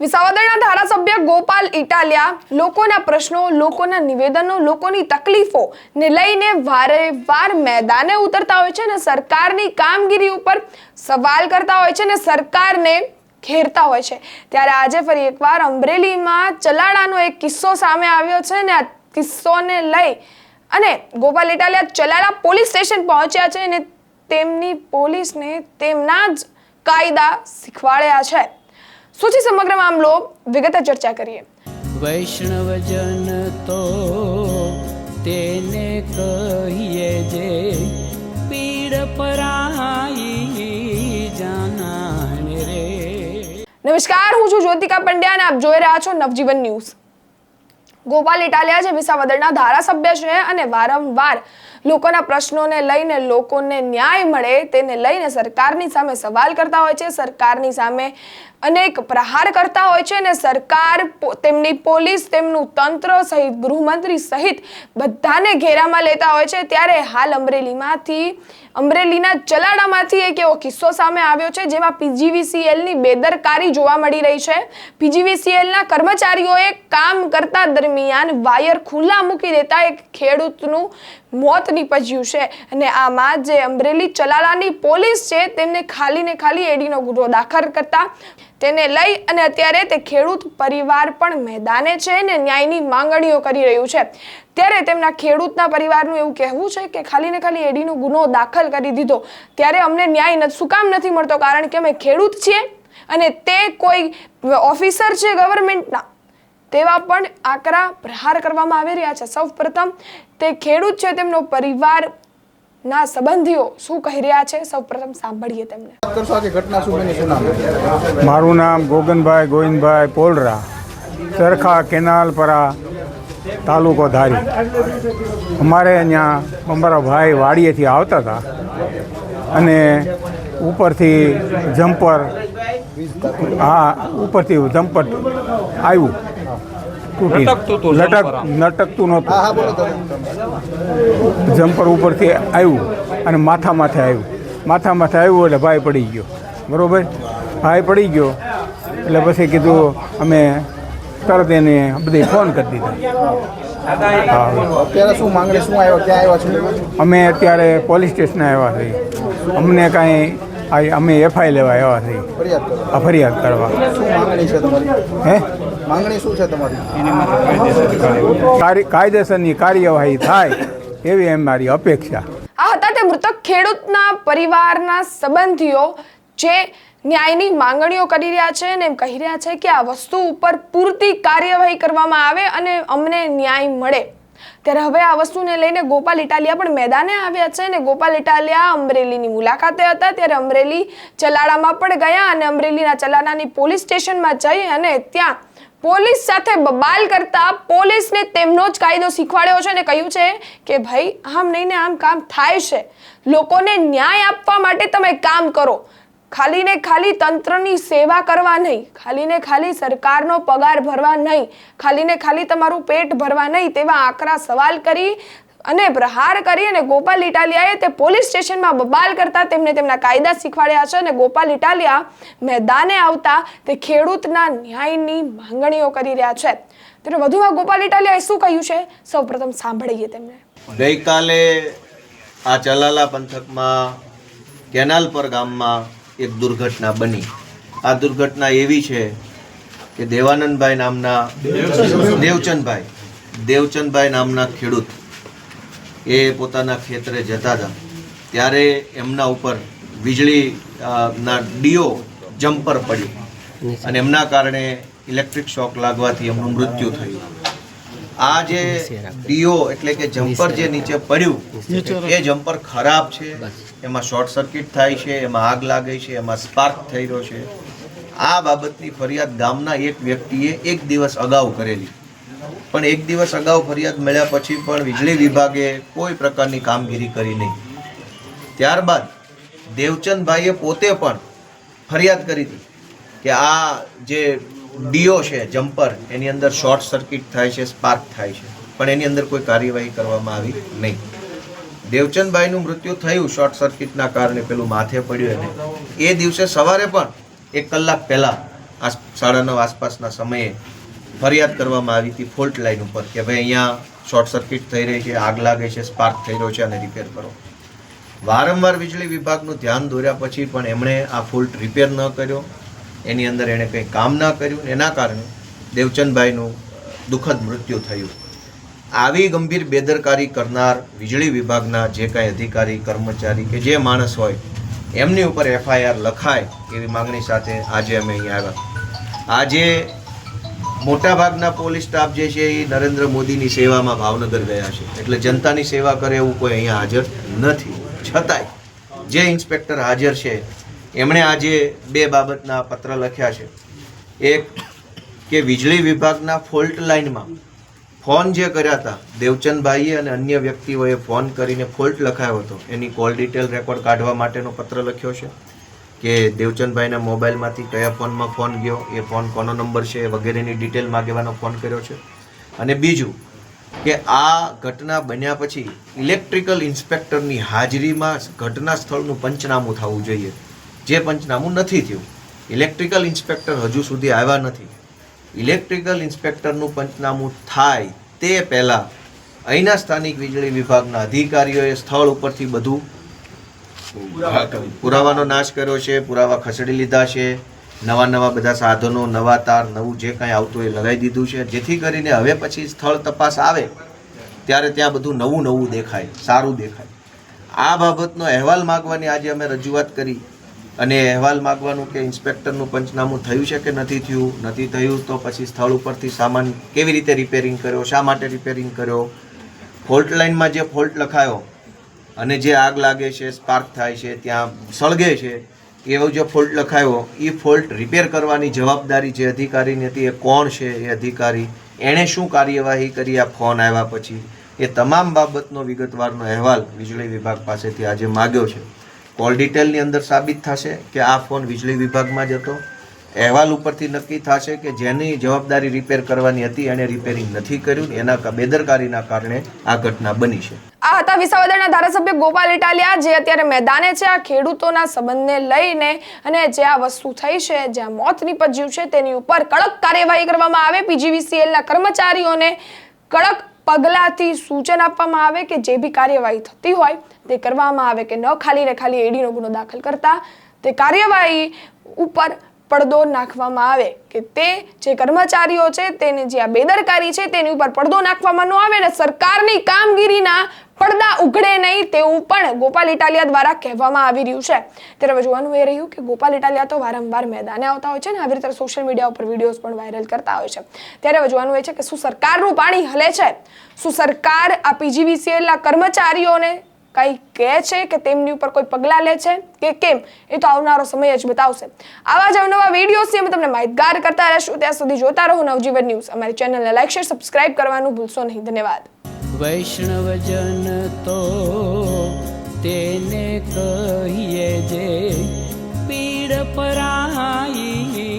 વિસાવદરના ધારાસભ્ય ગોપાલ ઇટાલિયા લોકોના પ્રશ્નો, લોકોના નિવેદનો, લોકોની તકલીફો ને લઈને વારે વાર મેદાને ઉતરતા હોય છે અને સરકારની કામગીરી ઉપર સવાલ કરતા હોય છે અને સરકારને ઘેરતા હોય છે. ત્યારે આજે ફરી એકવાર અમરેલીમાં ચલાડાનો એક કિસ્સો સામે આવ્યો છે ને આ કિસ્સોને લઈ અને ગોપાલ ઇટાલિયા ચલાડા પોલીસ સ્ટેશન પહોંચ્યા છે અને તેમની પોલીસને તેમના જ કાયદા શીખવાડ્યા છે. શું છે સમગ્ર મામલો વિગતે ચર્ચા કરીએ. વૈષ્ણવજન તો તેને કહીએ જે પીડ પરાઈ જાનાને રે. નમસ્કાર હું છું જ્યોતિકા પંડ્યા અને આપ જોઈ રહ્યા છો નવજીવન ન્યૂઝ. ગોપાલ ઇટાલિયા જે વિસાવદરના ધારાસભ્ય છે અને વારંવાર લોકોના પ્રશ્નોને લઈને લોકોને ન્યાય મળે તેને લઈને સરકારની સામે સવાલ કરતા હોય છે, સરકારની સામે અનેક પ્રહાર કરતા હોય છે અને સરકાર તેમની પોલીસ, તેમનું તંત્ર સહિત, ગૃહમંત્રી સહિત બધાને ઘેરામાં લેતા હોય છે. ત્યારે હાલ અમરેલીમાંથી, અમરેલીના ચલાડામાંથી એક એવો કિસ્સો સામે આવ્યો છે, જેમાં પીજીવીસીએલની બેદરકારી જોવા મળી રહી છે. પીજીવીસીએલના કર્મચારીઓએ કામ કરતા દરમિયાન વાયર ખુલ્લા મૂકી દેતા એક ખેડૂતનું મોત નીપજ્યું છે. અને આમાં જે અમરેલી ચલાલાની પોલીસ છે, તેમને ખાલી ને ખાલી એડીનો ગુનો દાખલ કરતા તેને લઈ અને અત્યારે તે ખેડૂત પરિવાર પણ મેદાને છે અને ન્યાયની માંગણીઓ કરી રહ્યું છે. ત્યારે તેમના ખેડૂતના પરિવારનું એવું કહેવું છે કે ખાલી ને ખાલી એડીનો ગુનો દાખલ કરી દીધો. ત્યારે અમને ન્યાય શું કામ નથી મળતો? કારણ કે અમે ખેડૂત છીએ અને તે કોઈ ઓફિસર છે ગવર્મેન્ટના તેવા પણ આકરા પ્રહાર કરવામાં આવી રહ્યા છે. સૌ પ્રથમ તે ખેડૂત છે તેમનો પરિવાર ના સંબંધીઓ શું કહી રહ્યા છે? સૌ પ્રથમ સાંભળીએ તેમને. મારું નામ ગોગનભાઈ ગોવિંદભાઈ પોલરા ચરખા કેનાલપરા તાલુકો ધારી. અમારે અહીંયા અમારા ભાઈ વાડીએથી આવતા હતા અને ઉપરથી જમ્પર હા ઉપરથી જમ્પર આવ્યું. તૂટી લટક લટકતું નહોતું. હા બોલો તમે. જમ્પર ઉપરથી આવ્યું અને માથા માથે આવ્યું. માથા માથે આવ્યું એટલે ભાઈ પડી ગયો. બરાબર? ભાઈ પડી ગયો એટલે પછી કીધું અમે તરત એને બધે ફોન કરી દીધા. હા અત્યારે શું માંગણી શું આવ્યો ક્યાં આવ્યા છો? અમે અત્યારે પોલીસ સ્ટેશને આવ્યા છીએ. અમને કાંઈ આ- અમે એફઆઈ લેવા આવ્યા છીએ. ફરિયાદ આ ફરિયાદ કરવા. હે? માંગણી શું છે તમારી? કાયદેસરની કાર્યવાહી થાય એવી એમ મારી અપેક્ષા. આ હતા તે મૃતક ખેડૂતના પરિવારના સંબંધીઓ જે ન્યાયની માંગણીઓ કરી રહ્યા છે અને એમ કહી રહ્યા છે કે આ વસ્તુ ઉપર પૂરતી કાર્યવાહી કરવામાં આવે અને અમને ન્યાય મળે. ત્યારે હવે આ વસ્તુને લઈને ગોપાલ ઇટાલિયા પણ મેદાને આવ્યા છે અને ગોપાલ ઇટાલિયા અમરેલીની મુલાકાતે હતા. ત્યારે અમરેલી ચલાડામાં પણ ગયા અને અમરેલીના ચલાડાની પોલીસ સ્ટેશનમાં જઈ અને ત્યાં પોલીસ સાથે બબાલ કરતા પોલીસને તેમનો જ કાયદો શીખવાડ્યો છે અને કહ્યું છે કે ભાઈ, આમ નહીં ને આમ કામ થાય છે. લોકોને ન્યાય આપવા માટે તમે કામ કરો. ખાલી ને ખાલી તંત્રની સેવા કરવા નહીં. ખાલી ને ખાલી સરકારનો પગાર ભરવા નહીં. ખાલી ને ખાલી તમારું પેટ ભરવા નહીં તેવા આકરા સવાલ કરી અને પ્રહાર કરી અને ગોપાલ ઇટાલિયાએ તે પોલીસ સ્ટેશનમાં બબાલ કરતા તેમને તેમના કાયદા શીખવાડ્યા છે અને ગોપાલ ઇટાલિયા મેદાને આવતા તે ખેડૂતના ન્યાયની માંગણીઓ કરી રહ્યા છે. ત્યારે વધુમાં ગોપાલ ઇટાલિયાએ શું કહ્યું છે? સૌપ્રથમ સાંભળીએ તેમને. ગઈકાલે આ ચલાલા પંથકમાં કેનાલ પર ગામમાં એક દુર્ઘટના બની. આ દુર્ઘટના એવી છે કે દેવાનંદભાઈ નામના દેવચંદભાઈ. દેવચંદભાઈ નામના ખેડૂત એ પોતાના ખેતરે જતા હતા. ત્યારે એમના ઉપર વીજળી ના ડીઓ જમ્પર પડ્યું. અને એમના કારણે ઇલેક્ટ્રિક શોક લાગવાથી એમનું મૃત્યુ થયું. આ જે ડીઓ એટલે કે જમ્પર જે નીચે પડ્યું, એ જમ્પર ખરાબ છે. એમાં શોર્ટ સર્કિટ થાય છે, એમાં આગ લાગે છે, એમાં સ્પાર્ક થઈ રહ્યો છે. આ બાબતની ફરિયાદ ગામના એક વ્યક્તિએ એક દિવસ અગાઉ કરેલી. પણ એક દિવસ અગાઉ ફરિયાદ મળ્યા પછી પણ વીજળી વિભાગે કોઈ પ્રકારની કામગીરી કરી નહીં. ત્યારબાદ દેવચંદભાઈએ પોતે પણ ફરિયાદ કરી હતી કે આ જે ડીઓ છે, જમ્પર, એની અંદર શોર્ટ સર્કિટ થાય છે, સ્પાર્ક થાય છે, પણ એની અંદર કોઈ કાર્યવાહી કરવામાં આવી નહીં. દેવચંદભાઈનું મૃત્યુ થયું શોર્ટ સર્કિટના કારણે પેલું માથે પડ્યું એને. એ દિવસે સવારે પણ એક કલાક પહેલાં આ સાડા નવ આસપાસના સમયે ફરિયાદ કરવામાં આવી હતી ફોલ્ટ લાઇન ઉપર કે ભાઈ અહીંયા શોર્ટ સર્કિટ થઈ રહી છે, આગ લાગે છે, સ્પાર્ક થઈ રહ્યો છે અને રિપેર કરો. વારંવાર વીજળી વિભાગનું ધ્યાન દોર્યા પછી પણ એમણે આ ફોલ્ટ રિપેર ન કર્યો. એની અંદર એણે કંઈ કામ ન કર્યું એના કારણે દેવચંદભાઈનું દુઃખદ મૃત્યુ થયું. આવી ગંભીર બેદરકારી કરનાર વીજળી વિભાગના જે કાંઈ અધિકારી, કર્મચારી કે જે માણસ હોય, એમની ઉપર એફઆઈઆર લખાય એવી માંગણી સાથે આજે અમે અહીંયા આવ્યા. આજે મોટાભાગના પોલીસ સ્ટાફ જે છે એ નરેન્દ્ર મોદીની સેવામાં ભાવનગર ગયા છે. એટલે જનતાની સેવા કરે એવું કોઈ અહીંયા હાજર નથી. છતાંય જે ઇન્સ્પેક્ટર હાજર છે, એમણે આજે બે બાબતના પત્ર લખ્યા છે. એક, કે વીજળી વિભાગના ફોલ્ટ લાઇનમાં ફોન જે કર્યા હતા, દેવચંદભાઈએ અને અન્ય વ્યક્તિઓએ ફોન કરીને ફોલ્ટ લખાયો હતો. એની કોલ ડિટેલ રેકોર્ડ કાઢવા માટેનો પત્ર લખ્યો છે. કે દેવચંદભાઈના મોબાઈલમાંથી કયા ફોનમાં ફોન ગયો, એ ફોન કોનો નંબર છે વગેરેની ડિટેલ માગવાનો ફોન કર્યો છે. અને બીજું કે આ ઘટના બન્યા પછી ઇલેક્ટ્રિકલ ઇન્સ્પેક્ટરની હાજરીમાં ઘટના સ્થળનું પંચનામું થવું જોઈએ. જે પંચનામું નથી થયું. ઇલેક્ટ્રિકલ ઇન્સ્પેક્ટર હજુ સુધી આવ્યા નથી. ઇલેક્ટ્રિકલ ઇન્સ્પેક્ટરનું પંચનામું થાય તે પહેલાં અહીંના સ્થાનિક વીજળી વિભાગના અધિકારીઓએ સ્થળ ઉપરથી બધું પુરાવાનો નાશ કર્યો છે, પુરાવા ખસેડી લીધા છે, નવા નવા બધા સાધનો, નવા તાર, નવું જે કાંઈ આવતું એ લગાવી દીધું છે. જેથી કરીને હવે પછી સ્થળ તપાસ આવે, ત્યારે ત્યાં બધું નવું નવું દેખાય, સારું દેખાય. આ બાબતનો અહેવાલ માગવાની આજે અમે રજૂઆત કરી અને અહેવાલ માગવાનું કે ઇન્સ્પેક્ટરનું પંચનામું થયું છે કે નથી થયું? નથી થયું તો પછી સ્થળ ઉપરથી સામાન કેવી રીતે રિપેરિંગ કર્યો? શા માટે રિપેરિંગ કર્યો? ફોલ્ટ લાઇનમાં જે ફોલ્ટ લખાયો અને જે આગ લાગે છે સ્પાર્ક થાય છે, ત્યાં સળગે છે, એવો જે ફોલ્ટ લખાયો એ ફોલ્ટ રિપેર કરવાની જવાબદારી જે અધિકારીની હતી, એ કોણ છે એ અધિકારી? એણે શું કાર્યવાહી કરી? આ ફોન આવ્યા પછી. એ તમામ બાબતનો વિગતવારનો અહેવાલ વીજળી વિભાગ પાસેથી આજે માગ્યો છે. કોલ ડિટેલની અંદર સાબિત થશે કે આ ફોન વીજળી વિભાગમાં જ હતો. અહેવાલ ઉપરથી નક્કી થશે કે જેની જવાબદારી રિપેર કરવાની હતી, એણે રિપેરિંગ નથી કર્યું એના બેદરકારીના કારણે આ ઘટના બની છે. આ હતા વિસાવદરના ધારાસભ્ય ગોપાલ ઇટાલિયા, જે અત્યારે મેદાને છે. આ ખેડૂતોના સંબંધને લઈને અને જે આ વસ્તુ થઈ છે, જ્યાં મોત નિપજ્યું છે, તેની ઉપર કડક કાર્યવાહી કરવામાં આવે. પીજીવીસીએલના કર્મચારીઓને કડક પગલાંથી સૂચન આપવામાં આવે કે જે બી કાર્યવાહી થતી હોય, તે કરવામાં આવે કે ન ખાલી ને ખાલી એડીનો ગુનો દાખલ કરતા. તે કાર્યવાહી ઉપર પડદો નાખવામાં આવે કે તે જે કર્મચારીઓ છે તેની જે આ બેદરકારી છે તેની ઉપર પડદો નાખવામાં ન આવે ને સરકારની કામગીરીના પડદા ઉઘડે નહીં તેવું પણ ગોપાલ ઇટાલિયા દ્વારા કહેવામાં આવી રહ્યું છે. ત્યારે જોવાનું એ રહ્યું કે ગોપાલ ઇટાલિયા તો વારંવાર મેદાને આવતા હોય છે ને આવી રીતે સોશિયલ મીડિયા ઉપર વિડીયોઝ પણ વાયરલ કરતા હોય છે. ત્યારે જોવાનું એ છે કે શું સરકારનું પાણી હલે છે? શું સરકાર આ પીજીવીસીએલના કર્મચારીઓને કંઈ કહે છે કે તેમની ઉપર કોઈ પગલાં લે છે? કે કેમ? એ તો આવનારો સમય જ બતાવશે. આવા જ અવનવા વિડીયોઝથી અમે તમને માહિતગાર કરતા રહેશું. ત્યાં સુધી જોતા રહો નવજીવન ન્યૂઝ. અમારી ચેનલને લાઈક શેર સબસ્ક્રાઇબ કરવાનું ભૂલશો નહીં. ધન્યવાદ. વૈષ્ણવજન તો તેને કહીએ જે પીડ પરાઈ